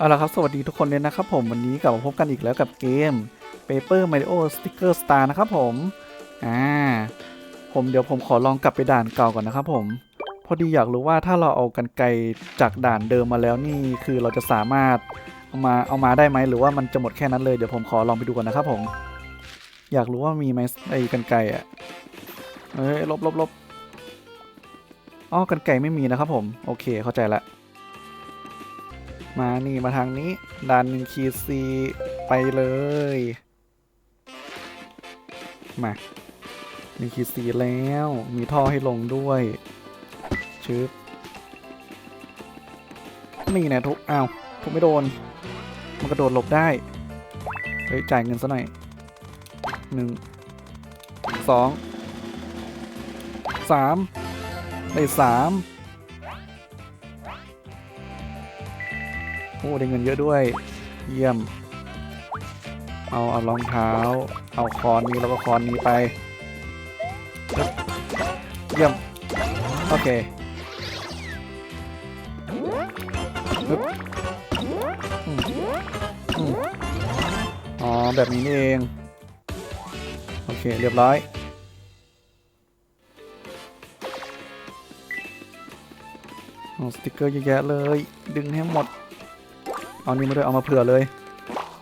เอาละครับสวัสดีทุกคนเลยนะครับผมวันนี้กลับมาพบกันอีกแล้วกับเกม Paper Mario Sticker Star นะครับผมอ่าผมเดี๋ยวผมขอลองกลับไปด่านเก่าก่อนนะครับผม พอดีอยากรู้ว่าถ้าเราเอากันไกรจากด่านเดิมมาแล้วนี่คือเราจะสามารถเอามาเอามาได้ไหมหรือว่ามันจะหมดแค่นั้นเลยเดี๋ยวผมขอลองไปดูก่อนนะครับผม อยากรู้ว่ามีไหมไอ้กันไกรอะเอ้ยลบลบลบอ๋อกันไกรไม่มีนะครับผมโอเคเข้าใจละ มานี่มาทางนี้ดันคีซีไปเลย มามีคีซีแล้ว มีท่อให้ลงด้วยชึบนี่นะทุกอ้าวทุกไม่โดน มันกระโดดหลบได้ เฮ้ย จ่ายเงินซะหน่อยหนึ่งสองสามได้สาม โอ้ได้เงินเยอะด้วย เยี่ยม เอาเอารองเท้า เอาคอนนี้แล้วก็คอนนี้ไป เยี่ยม โอเคอ๋อ แบบนี้นี่เอง โอเค เรียบร้อยสติกเกอร์เยอะแยะเลย ดึงให้หมด เอานี่มาด้วยเอามาเผื่อเลย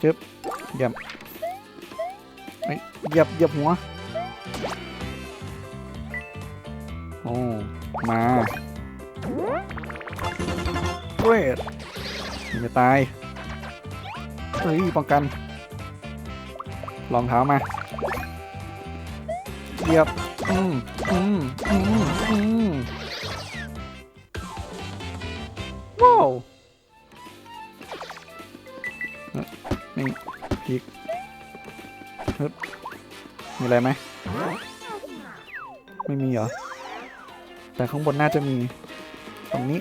จึ๊บเยี่ยมเฮ้ยเหยียบเหยียบหัว โอ้ มาเวทมันจะตาย เฮ้ย ป้องกันรองเท้ามา เหยียบ อืมอืมอืมอืมว้าว อะไรไหม ไม่มีเหรอ แต่ข้างบนน่าจะมี ตรงนี้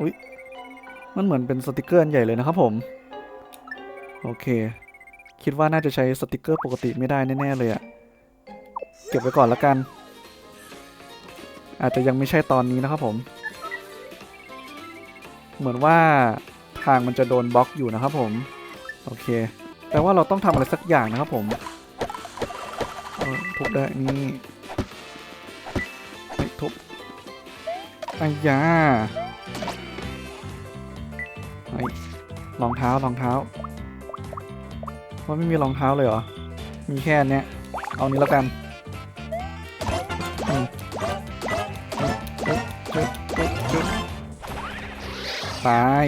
อุ้ยมันเหมือนเป็นสติกเกอร์อันใหญ่เลยนะครับผม โอเค คิดว่าน่าจะใช้สติกเกอร์ปกติไม่ได้แน่ๆเลยอะเก็บไว้ก่อนละกัน อาจจะยังไม่ใช่ตอนนี้นะครับผม เหมือนว่าทางมันจะโดนบล็อกอยู่นะครับผม โอเค แปลว่าเราต้องทำอะไรสักอย่างนะครับผมทุบได้นี่ไม่ทุบไอ้ยาไอ้รองเท้ารองเท้าว่าไม่มีรองเท้าเลยเหรอ มีแค่นเนี้ย เอานี้แล้วกันเอ๊ะเอ๊ะเอ๊ะเอ๊ะตาย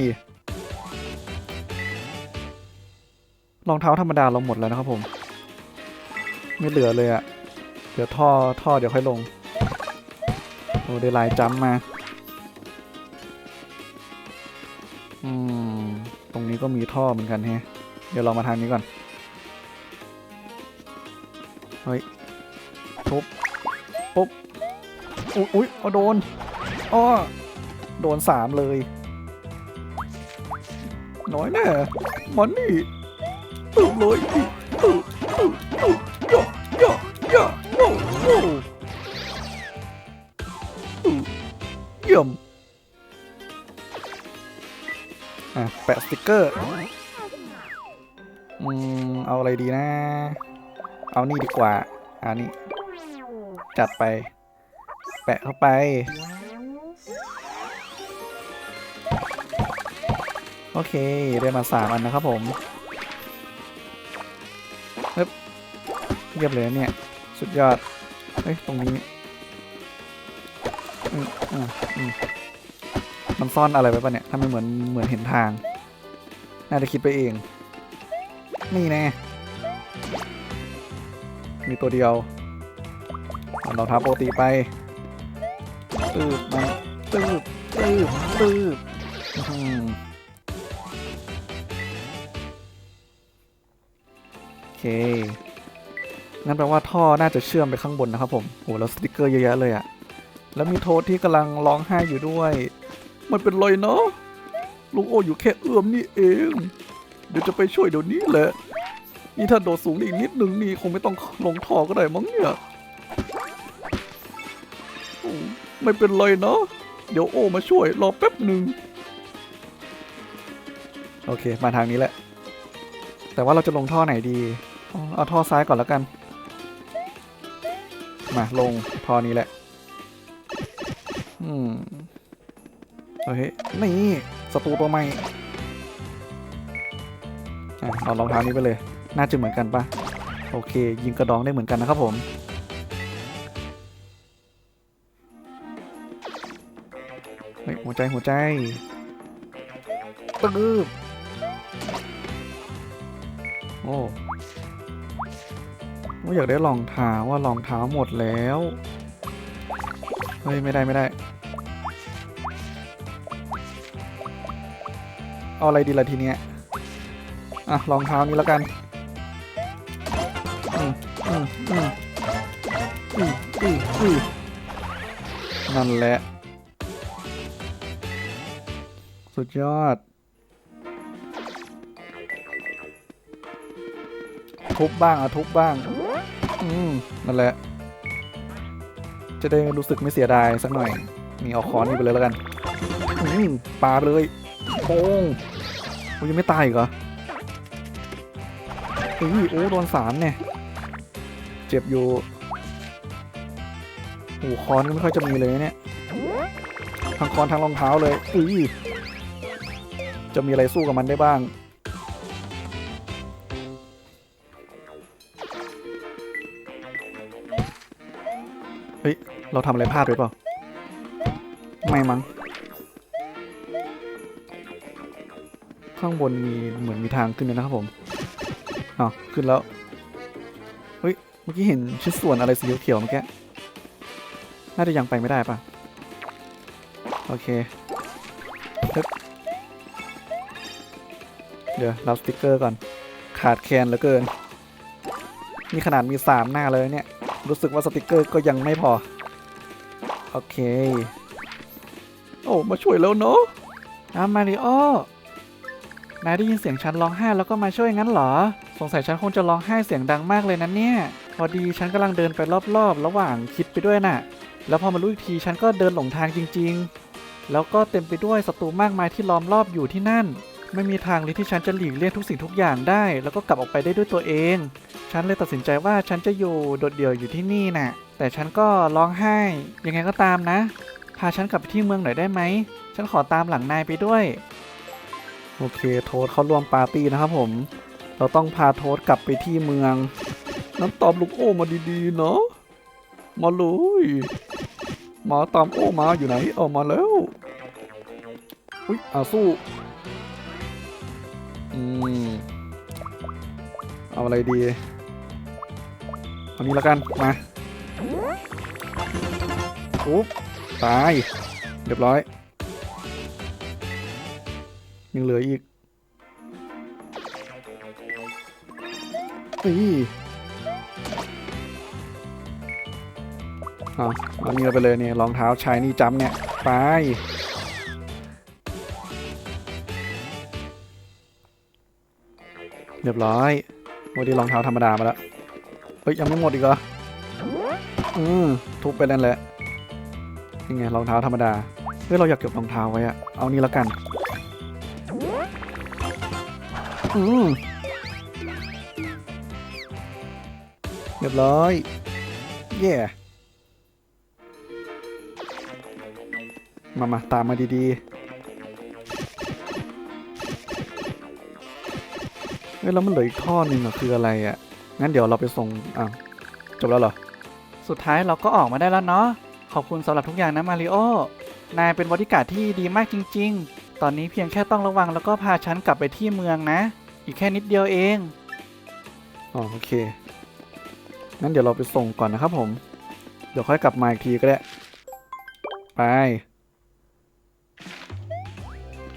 รองเท้าธรรมดาเราหมดแล้วนะครับผม ไม่เหลือเลยอะเดี๋ยวท่อท่อเดี๋ยวค่อยลง โอ้ได้ลายจัมมาอืมตรงนี้ก็มีท่อเหมือนกันแฮะ เดี๋ยวเรามาทางนี้ก่อน เฮ้ยทุบปุ๊บ อุ๊ยอุ๊ยเอาโดนอ้อโดนสามเลย น้อยแน่มันนี่ เลยย่อย่อย่อย่อย่เยี่ยมอะแปะสติกเกอร์อืมเอาอะไรดีนะ เอานี่ดีกว่าอันนี้จัดไป แปะเข้าไปโอเค ได้มาสามอันนะครับผม เรียบเลยเนี่ย สุดยอด เฮ้ย ตรงนี้อืมอืมอืมมันซ่อนอะไรไว้ปะเนี่ยถ้าไมเหมือนเหมือนเห็นทาง น่าจะคิดไปเอง นี่แน่มีตัวเดียวเอารองเท้าปกติไปตืบมาตืบตืบตืบอื้อหือโอเค งั้นแปลว่าท่อน่าจะเชื่อมไปข้างบนนะครับผมโหแล้วสติกเกอร์เยอะแยะเลยอะแล้วมีโทษที่กำลังร้องไห้อยู่ด้วย มันเป็นไรเนาะลุงโออยู่แค่เอื้อมนี่เอง เดี๋ยวจะไปช่วยเดี๋ยวนี้แหละ นี่ถ้าโดดสูงอีกนิดนึงนี่คงไม่ต้องลงท่อก็ได้มั้งเนี่ยโอ้ไม่เป็นไรเนาะเดี๋ยวโอมาช่วยรอแป๊บหนึ่งโอเค มาทางนี้แหละ แต่ว่าเราจะลงท่อไหนดี เอาเอาท่อซ้ายก่อนแล้วกัน มาลงท่อนี้แหละ อืมเฮ้ยนี่ศัตรูตัวใหม่อะเอารองเท้านี้ไปเลย น่าจะเหมือนกันปะโอเค ยิงกระดองได้เหมือนกันนะครับผม เฮ้ย หัวใจหัวใจตึ๊บโอ้ ว่าอยากได้รองเท้าว่ารองเท้าหมดแล้ว เฮ้ย ไม่ได้ไม่ได้ เอาอะไรดีล่ะทีเนี้ย อะรองเท้านี้แล้วกันอืมอืมอืมอืมอืมอืมนั่นแหละ สุดยอดทุบบ้างอะทุบบ้าง อืมนั่นแหละ จะได้รู้สึกไม่เสียดายสักหน่อย นี่เอาค้อนนี่ไปเลยแล้วกัน อืมปาเลยโป้งโอ้ยังไม่ตายอีกเหรอเฮ้ยโอ้โดนสารเนี่ย เจ็บอยู่โอ้ค้อนก็ไม่ค่อยจะมีเลยเนี่ยทั้งค้อนทั้งรองเท้าเลยอุ้ยจะมีอะไรสู้กับมันได้บ้าง เราทำอะไรพลาดหรือเปล่า ไม่มั้ง ข้างบนมีเหมือนมีทางขึ้นเลยนะครับผมอ้าวขึ้นแล้ว เฮ้ย เมื่อกี้เห็นชิ้นส่วนอะไรสีเขียวเมื่อกี้ น่าจะยังไปไม่ได้ปะโอเค เดี๋ยวรับสติกเกอร์ก่อน ขาดแคลนเหลือเกินนี่ขนาดมีสามหน้าเลยเนี่ย รู้สึกว่าสติกเกอร์ก็ยังไม่พอ โอเค โอ้ มาช่วยแล้วเนาะอามาริโอ นายได้ยินเสียงฉันร้องไห้แล้วก็มาช่วยงั้นเหรอ สงสัยฉันคงจะร้องไห้เสียงดังมากเลยนะเนี่ย พอดีฉันกำลังเดินไปรอบๆ ระหว่างคิดไปด้วยน่ะ แล้วพอมารู้อีกทีฉันก็เดินหลงทางจริง ๆ แล้วก็เต็มไปด้วยศัตรูมากมายที่ล้อมรอบอยู่ที่นั่น ไม่มีทางเลยที่ฉันจะหลีกเลี่ยงทุกสิ่งทุกอย่างได้ แล้วก็กลับออกไปได้ด้วยตัวเอง ฉันเลยตัดสินใจว่าฉันจะอยู่โดดเดี่ยวอยู่ที่นี่น่ะ แต่ฉันก็ร้องไห้ ยังไงก็ตามนะ พาฉันกลับไปที่เมืองหน่อยได้ไหม ฉันขอตามหลังนายไปด้วย โอเค โทษเขาร่วมปาร์ตี้นะครับผม เราต้องพาโทษกลับไปที่เมืองน้ำตอบลูกโอ้มาดีๆเนาะ มาเลยมาตามโอ้มาอยู่ไหนเอามาแล้ว อุ้ยอาสู้ อืมเอาอะไรดี เอานี้แล้วกัน มาปุ๊บตาย เรียบร้อย ยังเหลืออีกอีเอาเอานี่เราไปเลยเนี่ยรองเท้าชายนี่จำเนี่ย ไป รียบร้อยวันนี้รองเท้าธรรมดามาแล้ว เฮ้ย ยังไม่หมดอีกเหรอ อืมทุบไปนั่นแหละยังไงรองเท้าธรรมดา เฮ้ย เราอยากเก็บรองเท้าไว้อะเอานี่แล้วกัน อืมเรียบร้อย เย่มามาตามมาดีๆ ฮ้ยแล้วมันเหลืออีกท่อหนึ่งอะคืออะไรอะงั้นเดี๋ยวเราไปส่งอะจบแล้วเหรอ สุดท้ายเราก็ออกมาได้แล้วเนาะ ขอบคุณสำหรับทุกอย่างนะมาริโอ นายเป็นบริการที่ดีมากจริง ๆ ตอนนี้เพียงแค่ต้องระวังแล้วก็พาฉันกลับไปที่เมืองนะ อีกแค่นิดเดียวเอง อ๋อโอเค งั้นเดี๋ยวเราไปส่งก่อนนะครับผม เดี๋ยวค่อยกลับมาอีกทีก็ได้ ไป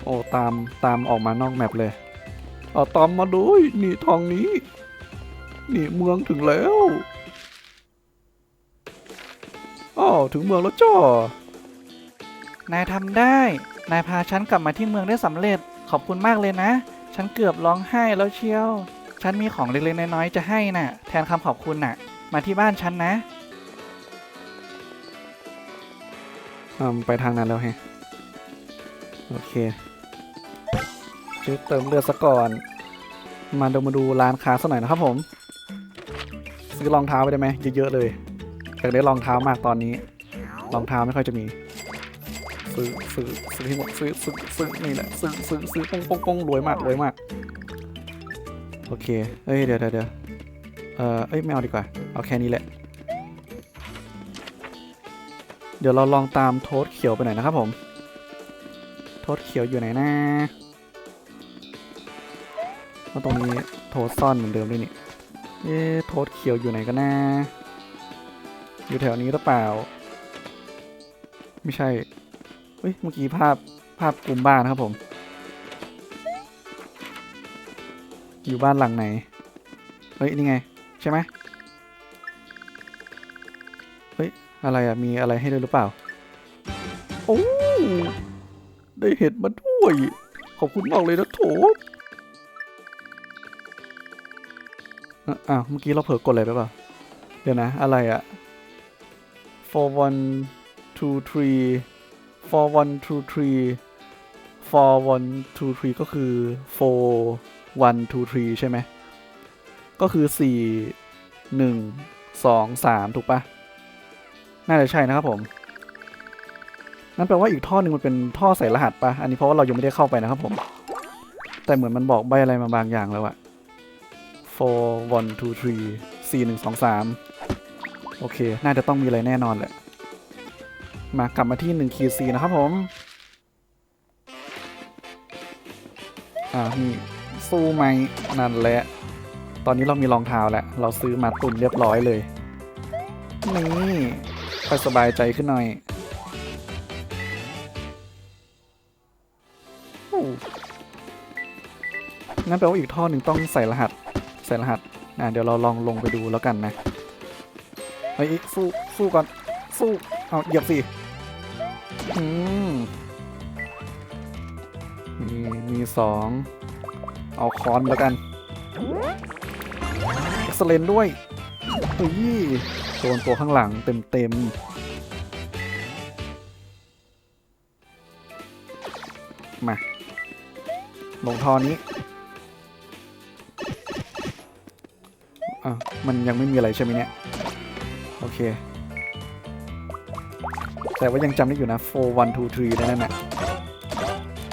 โอ้ตามตามออกมานอกแมปเลย เอาตามมาด้วยนี่ทองนี้ นี่เมืองถึงแล้วอ้าวถึงเมืองแล้วจ้านายทำได้ นายพาฉันกลับมาที่เมืองได้สำเร็จ ขอบคุณมากเลยนะ ฉันเกือบร้องไห้แล้วเชียว ฉันมีของเล็กๆน้อยๆจะให้น่ะ แทนคำขอบคุณน่ะ มาที่บ้านฉันนะโออ่าไปทางนั้นแล้วแฮะโอเค ชื่อเติมเลือดซะก่อน มาเดี๋ยวมาดูร้านค้าสักหน่อยนะครับผม ซื้อรองเท้าไปได้ไหมเยอะๆเลยอยากได้รองเท้ามากตอนนี้รองเท้าไม่ค่อยจะมี ซื้อซื้อซื้อให้หมดซื้อซื้อซื้อนี่แหละซื้อซื้อซื้อปงปงปงรวยมากรวยมาก โอเคเอ้ยเดี๋ยวเดี๋ยวเดี๋ยวเออเอ้ยไม่เอาดีกว่า เอาแค่นี้แหละ เดี๋ยวเราลองตามโทษเขียวไปหน่อยนะครับผม โทษเขียวอยู่ไหนนะ ว่าตรงนี้โทษซ่อนเหมือนเดิมด้วยนี่เอ๊ะโทษเขียวอยู่ไหนกันนะ อยู่แถวนี้หรือเปล่า ไม่ใช่ เฮ้ย เมื่อกี้ภาพภาพกลุ่มบ้านนะครับผม อยู่บ้านหลังไหน เฮ้ย นี่ไง ใช่ไหมเฮ้ย อะไรอะมีอะไรให้ด้วยหรือเปล่า โอ้ ได้เห็ดมาด้วย ขอบคุณมากเลยนะโถ อะอ้าวเมื่อกี้เราเผลอกดอะไรไปเปล่าเดี๋ยวนะ อะไรอะ four one two three four one two three four one two three ก็คือ four one two three ใช่ไหม ก็คือสี่หนึ่งสองสามถูกปะน่าจะใช่นะครับผม นั่นแปลว่าอีกท่อหนึ่งมันเป็นท่อใส่รหัสปะอันนี้เพราะว่าเรายังไม่ได้เข้าไปนะครับผม แต่เหมือนมันบอกใบอะไรมาบางอย่างแล้วอะ four one two three สี่หนึ่งสองสามโอเค น่าจะต้องมีอะไรแน่นอนแหละ มากลับมาที่1คีซีนะครับผม อ่านี่สู้ไหมนั่นแหละ ตอนนี้เรามีรองเท้าแล้ว เราซื้อมาตุนเรียบร้อยเลย นี่ไปสบายใจขึ้นหน่อยโอ้งั้นแปลว่าอีกท่อหนึ่งต้องใส่รหัส ส่รหัสอ่าเดี๋ยวเราลองลงไปดูแล้วกันนะเฮ้ยสู้สู้ก่อนสู้เอาเหยียบสิอืมมีมีสองเอาคอนแล้วกันเอ็กซ์เลนด้วยอุ้ยโดนตัวข้างหลังเต็มเต็มมาลงทอนี้ อะมันยังไม่มีอะไรใช่ไหมเนี่ย โอเค แต่ว่ายังจำได้อยู่นะ4 1 2 3ได้นั่นน่ะ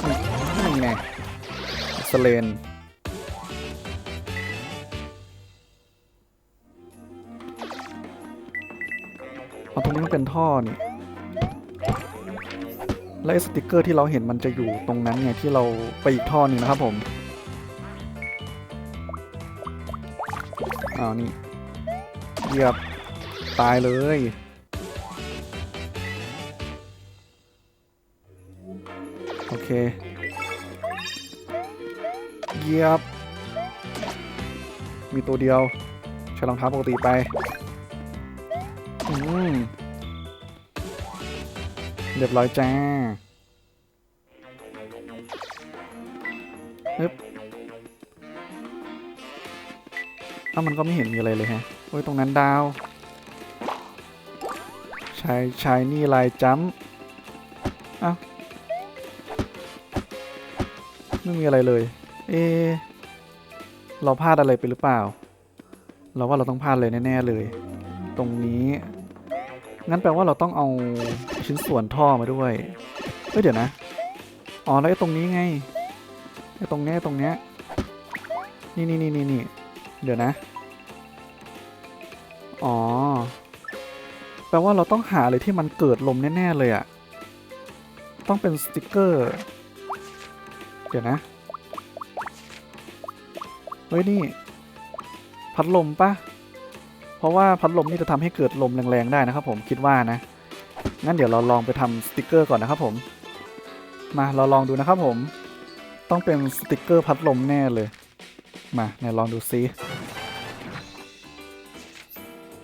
นี่นี่ไงสเลนเอาตรงนี้มันเป็นท่อนี่ และไอสติกเกอร์ที่เราเห็นมันจะอยู่ตรงนั้นไงที่เราไปอีกท่อหนึงนะครับผม อ้าวนี่เหยียบตายเลยโอเคเหยียบ มีตัวเดียวใช้รองเท้าปกติไปอืมเรียบร้อยจ้า อ้ามันก็ไม่เห็นมีอะไรเลยฮะโอ้ยตรงนั้นดาวชายชายนี่ลายจัมป์เอ้าไม่มีอะไรเลย เอ เราพลาดอะไรไปหรือเปล่า เราว่าเราต้องพลาดเลยแน่ ๆ เลย ตรงนี้ งั้นแปลว่าเราต้องเอาชิ้นส่วนท่อมาด้วย เฮ้ยเดี๋ยวนะ อ๋อแล้วไอ้ตรงนี้ไง ไอ้ตรงเนี้ยตรงเนี้ย นี่นี่นี่นี่เดี๋ยวนะ อ๋อ แปลว่าเราต้องหาอะไรที่มันเกิดลมแน่ ๆ เลยอะต้องเป็นสติกเกอร์ เดี๋ยวนะ เฮ้ย นี่ พัดลมปะเพราะว่าพัดลมนี่จะทำให้เกิดลมแรง ๆ ได้นะครับผมคิดว่านะ งั้นเดี๋ยวเราลองไปทำสติกเกอร์ก่อนนะครับผม มาเราลองดูนะครับผม ต้องเป็นสติกเกอร์พัดลมแน่เลย มาไหนลองดูซิ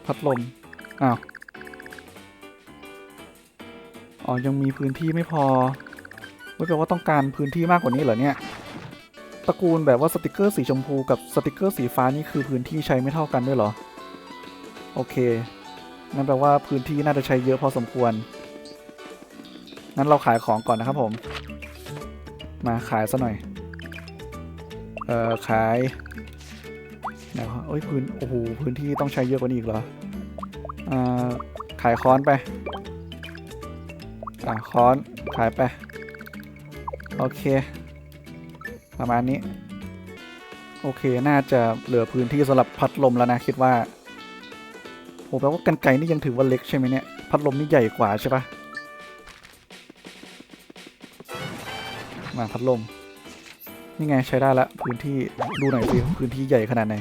พัดลม อ้าว อ๋อ ยังมีพื้นที่ไม่พอ ไม่แปลว่าต้องการพื้นที่มากกว่านี้เหรอเนี่ย ตระกูลแบบว่าสติกเกอร์สีชมพูกับสติกเกอร์สีฟ้านี่คือพื้นที่ใช้ไม่เท่ากันด้วยเหรอ โอเค นั่นแปลว่าพื้นที่น่าจะใช้เยอะพอสมควร งั้นเราขายของก่อนนะครับผม มาขายซะหน่อย เอ่อ ขาย ไหนวะโอ้ยพื้นโอ้โหพื้นที่ต้องใช้เยอะกว่านี้อีกเหรออ่าขายค้อนไปอ่าค้อนขายไป โอเค ประมาณนี้ โอเคน่าจะเหลือพื้นที่สำหรับพัดลมแล้วนะคิดว่าโหแปลว่ากันไกนี่ยังถือว่าเล็กใช่ไหมเนี่ย พัดลมนี่ใหญ่กว่าใช่ปะมาพัดลมนี่ไงใช้ได้ละพื้นที่ดูหน่อยสิพื้นที่ใหญ่ขนาดไหน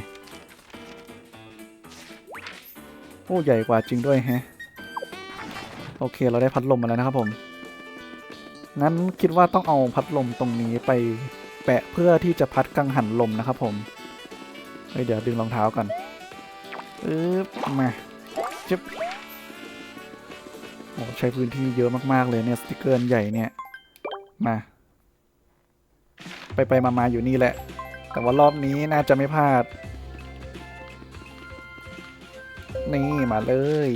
อ้ใหญ่กว่าจริงด้วยแฮะ โอเคเราได้พัดลมมาแล้วนะครับผม งั้นคิดว่าต้องเอาพัดลมตรงนี้ไปแปะเพื่อที่จะพัดกังหันลมนะครับผม เฮ้ยเดี๋ยวดึงรองเท้าก่อนอึ๊บมาจึ๊บโอ้ใช้พื้นที่เยอะมากๆเลยเนี่ยสติกเกอร์ใหญ่เนี่ย มา ไปไปมามาอยู่นี่แหละ แต่ว่ารอบนี้น่าจะไม่พลาด นี่มาเลย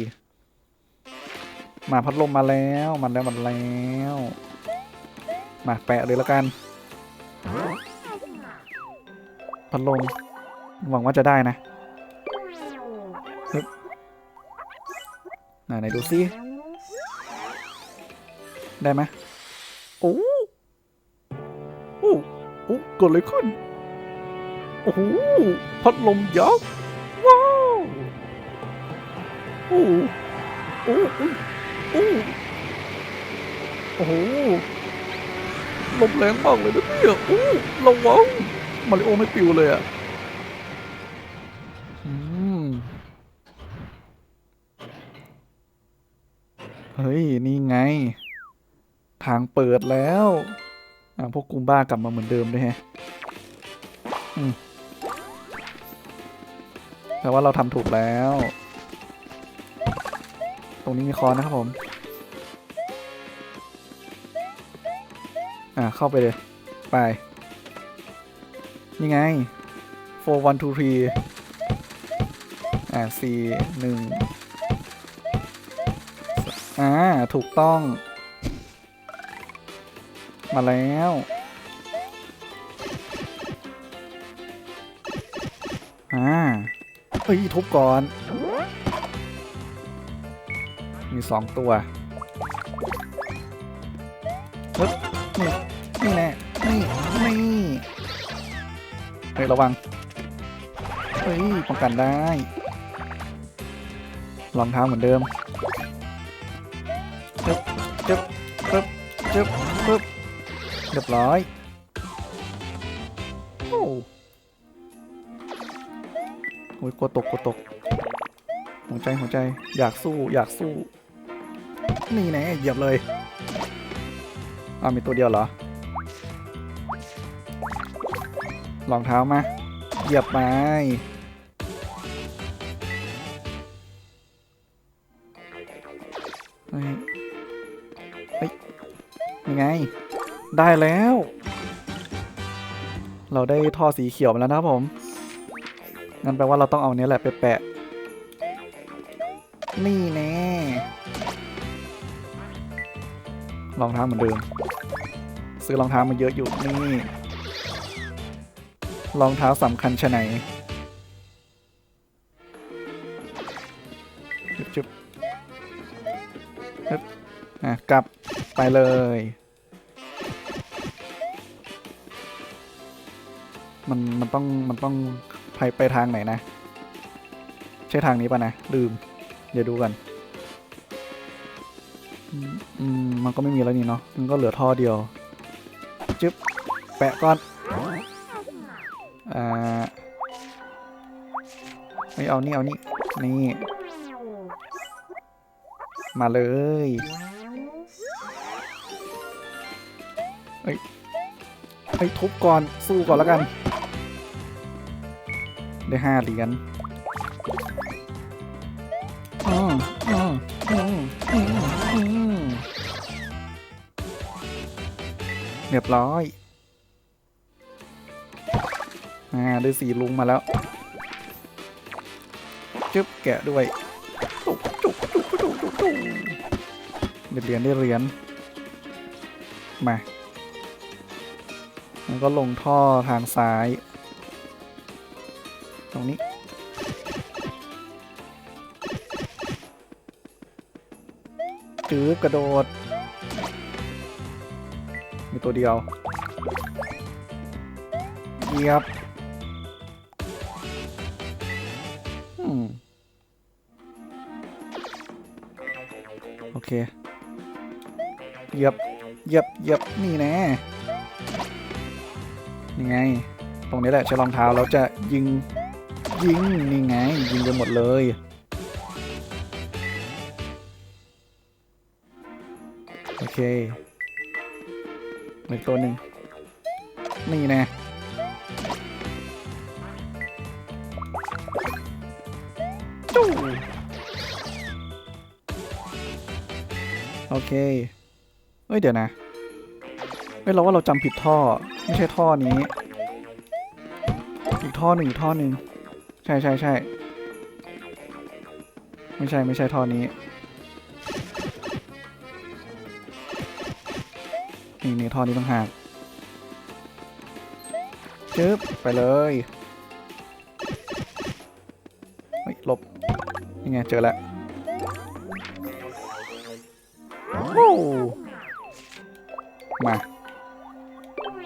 มาพัดลมมาแล้วมาแล้วมาแล้ว มาแปะเลยแล้วกัน พัดลม หวังว่าจะได้นะไหนไหนดูซิได้ไหมโอ้โอ้โอ้เกิดอะไรขึ้น โอ้โหพัดลมยักษ์ว้าวโอ้โอ้โอ้โอ้โอ้โหลมแรงมากเลยนะเนี่ยโอ้ระวังมาริโอไม่ปิวเลยอะเฮ้ย นี่ไง ทางเปิดแล้ว อะพวกกุมบ้ากลับมาเหมือนเดิมด้วยแฮะแต่ว่าเราทำถูกแล้ว ตรงนี้มีคอนนะครับผม อะเข้าไปเลย ไป นี่ไง four one two three อ่าสี่หนึ่งอ่า ถูกต้อง มาแล้วอ่าเอ้ยทุบก่อน มีสองตัวฮึบนี่นี่แน่นี่นี่เฮ้ยระวัง เฮ้ยป้องกันได้รองเท้าเหมือนเดิมจึ๊บจึ๊บปึ๊บจึ๊บปึ๊บเรียบร้อยโอ้โหกลัวตกกลัวตกหัวใจหัวใจ อยากสู้ อยากสู้ นี่แน่เหยียบเลยอ้าวมีตัวเดียวเหรอรองเท้ามาเหยียบไปเฮ้ยยังไง ได้แล้ว เราได้ท่อสีเขียวมาแล้วนะผมงั้นแปลว่าเราต้องเอาเนี้ยแหละไปแปะ นี่แน่ รองเท้าเหมือนเดิม ซื้อรองเท้ามาเยอะอยู่นี่รองเท้าสำคัญชะไหนจุบจุบฮึบอะกลับไปเลยมันมันต้องมันต้องไปไปทางไหนนะ ใช่ทางนี้ป่ะนะ ลืม เดี๋ยวดูกัน อืมมันก็ไม่มีแล้วนี่เนาะมันก็เหลือท่อเดียวจึ๊บแปะก่อนอ่าไม่เอานี่เอานี่นี่มาเลยเอ้ยเอ้ยทุบก่อนสู้ก่อนแล้วกัน ได้ห้าเหรียญอืมอืมอืมอืม เรียบร้อย อ่า ได้สีลุงมาแล้ว จึ๊บแกะด้วย จุกจุกจุกจุกจุกจุกได้เหรียญได้เหรียญ มา แล้วก็ลงท่อทางซ้าย ตรงนี้จื๊บกระโดด มีตัวเดียวเยียบอืมโอเคเยียบเยียบเยียบนี่แน่นี่ไง ตรงนี้แหละใช้รองเท้าแล้วจะยิง ยิง นี่ไง ยิงไปหมดเลยโอเค อีกตัวหนึ่งนี่น่จู้โอเคเอ้ย เดี๋ยวนะเอ้ยเราว่าเราจำผิดท่อ ไม่ใช่ท่อนี้ อีกท่อหนึ่งอีกท่อหนึ่ง ใช่ใช่ใช่ ไม่ใช่ไม่ใช่ท่อนี้ นี่นี่ท่อนี้ต้องหากจึ๊บไปเลยเฮ้ยหลบนี่ไงเจอแล้วโอมา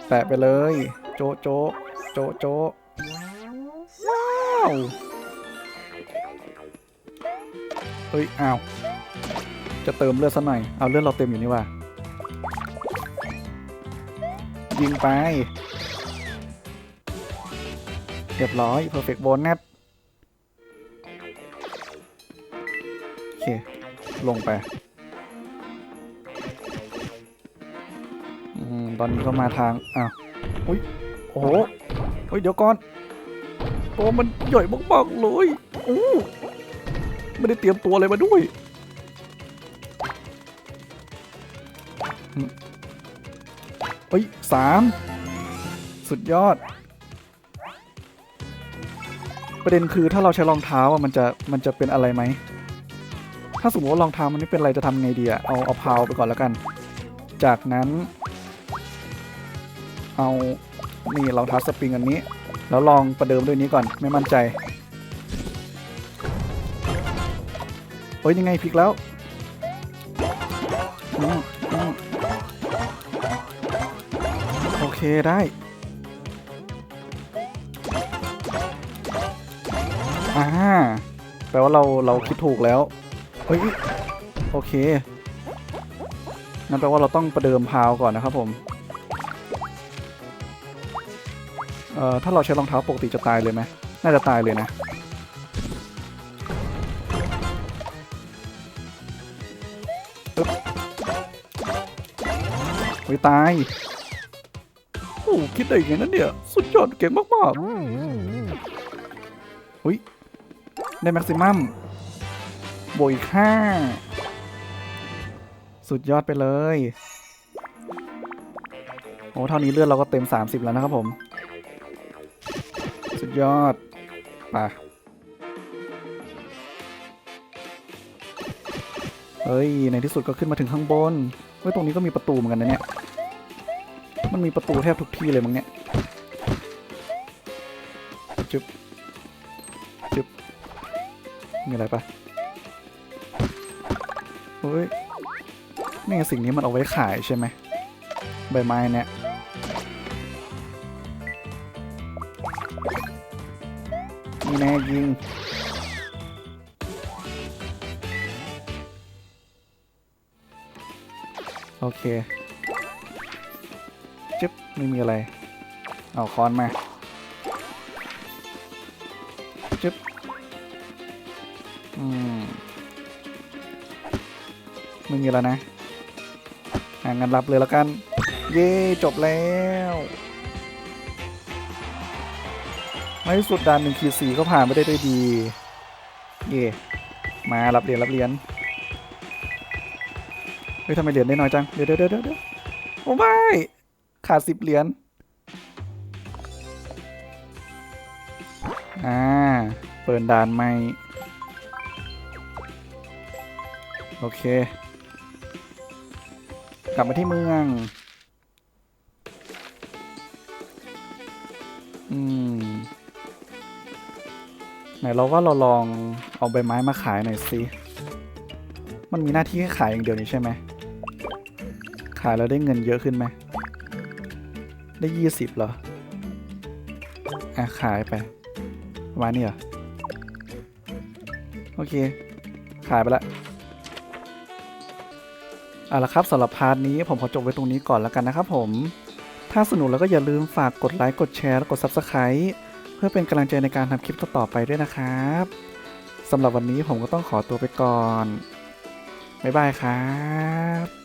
แตะไปเลย โจะโจะโจะโจะว้าวเฮ้ยอ้าวจะเติมเลือดซะหน่อย เอาเลือดเราเต็มอยู่นี่ว่า ยิงไป เรียบร้อย perfect bonus โอเค ลงไปอตอนนี้ก็มาทาง อ้าว อุ้ย โอ้โหเฮ้ย เดี๋ยวก่อนตัวมันใหญ่มากๆเลยอู้ไม่ได้เตรียมตัวอะไรมาด้วย เฮ้ยสามสุดยอด ประเด็นคือถ้าเราใช้รองเท้าอะมันจะมันจะเป็นอะไรไหม ถ้าสมมติว่ารองเท้ามันไม่เป็นอะไรจะทำไงดีอะเอาเอาพาวไปก่อนแล้วกัน จากนั้น เอานี่รองเท้าสปริงอันนี้ แล้วลองประเดิมด้วยนี้ก่อนไม่มั่นใจเฮ้ยยังไงพลิกแล้วอืมอืม เคได้ อ่า แปลว่าเราเราคิดถูกแล้ว เฮ้ย โอเค นั่นแปลว่าเราต้องประเดิมพาวก่อนนะครับผม เอ่อ ถ้าเราใช้รองเท้าปกติจะตายเลยไหมน่าจะตายเลยนะปึ๊ยตาย คิดได้ยังไงนั่นเนี่ย สุดยอดเก่งมากๆเฮ้ยได้แม็กซิมัมบวกอีกห้าสุดยอดไปเลยโอ้เท่านี้เลือดเราก็เต็ม 30 แล้วนะครับผม สุดยอดไปเฮ้ย ในที่สุดก็ขึ้นมาถึงข้างบน เฮ้ย ตรงนี้ก็มีประตูเหมือนกันนะเนี่ย มันมีประตูแทบทุกที่เลยมั้งเนี่ยจึ๊บจึ๊บมีอะไรปะเฮ้ยนี่สิ่งนี้มันเอาไว้ขายใช่ไหมใบไม้เนี่ยมีแน่ยิงโอเค จึ๊บไม่มีอะไร เอาค้อนมาจึ๊บอืมไม่มีแล้วนะอ่างั้นรับเลยแล้วกัน เย้จบแล้วในที่สุดด่านหนึ่งขีดสี่ก็ผ่านไปได้ด้วยดี เย่มารับเหรียญรับเหรียญเฮ้ยทำไมเหรียญได้น้อยจัง เดี๋ยวเดี๋ยวเดี๋ยวเดี๋ยวโอ้ไม่ ขาดสิบเหรียญอ่า เปิดด่านใหม่ โอเค กลับมาที่เมือง อืม ไหนเราว่าเราลองเอาใบไม้มาขายหน่อยสิ มันมีหน้าที่แค่ขายอย่างเดียวนี้ใช่ไหม ขายแล้วได้เงินเยอะขึ้นไหม ได้ยี่สิบเหรอ อะ ขายไปมาณนี้เหรอโอเค ขายไปละเอาละครับสำหรับพาร์ทนี้ผมขอจบไว้ตรงนี้ก่อนแล้วกันนะครับผม ถ้าสนุกแล้วก็อย่าลืมฝากกดไลค์กดแชร์และกด Subscribe เพื่อเป็นกำลังใจในการทำคลิปต่อๆไปด้วยนะครับสำหรับวันนี้ผมก็ต้องขอตัวไปก่อน บ๊ายบายครับ